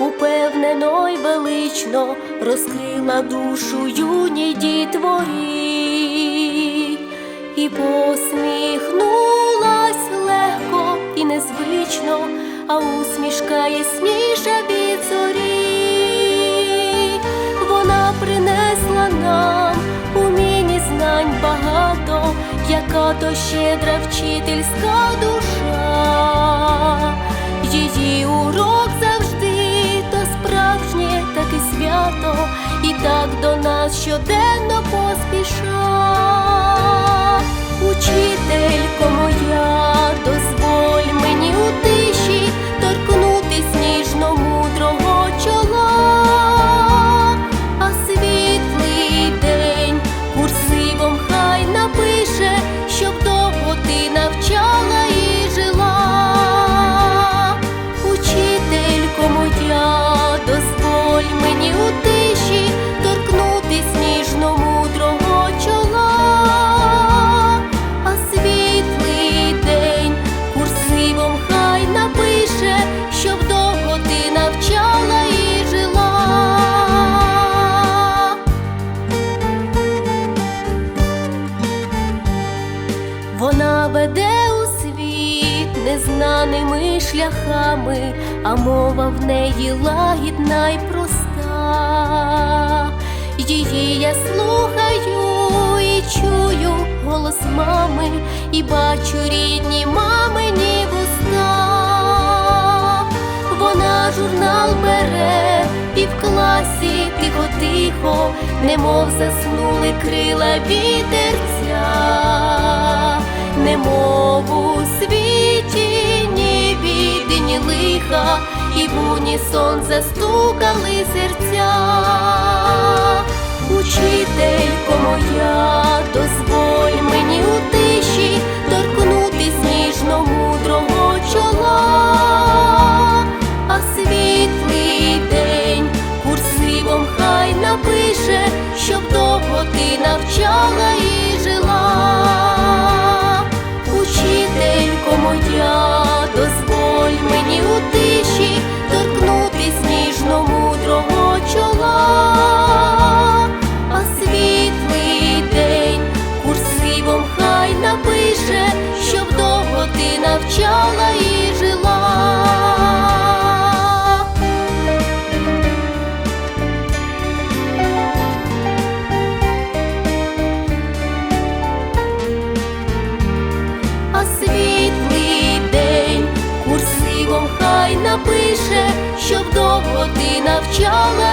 упевнено й велично розкрила душу юній дітворі і посміхнулась легко і незвично, а усмішка ясніша від зорі. Вона принесла нам умінь знань багато, яка то щедра вчительська душа. щоденно поспіша. Веде у світ незнаними шляхами, а мова в неї лагідна й проста. Її я слухаю і чую голос мами, і бачу рідні мамині вуста. Вона журнал бере і в класі тихо-тихо, немов заснули крила вітерця, немов у світі ні біди, ні лиха, і в унісон застукали серця. Учителько моя, дозволь мені у тиші торкнутись ніжно мудрого чола, а світлий день курсивом хай напише, щоб довго ти навчала день курсивом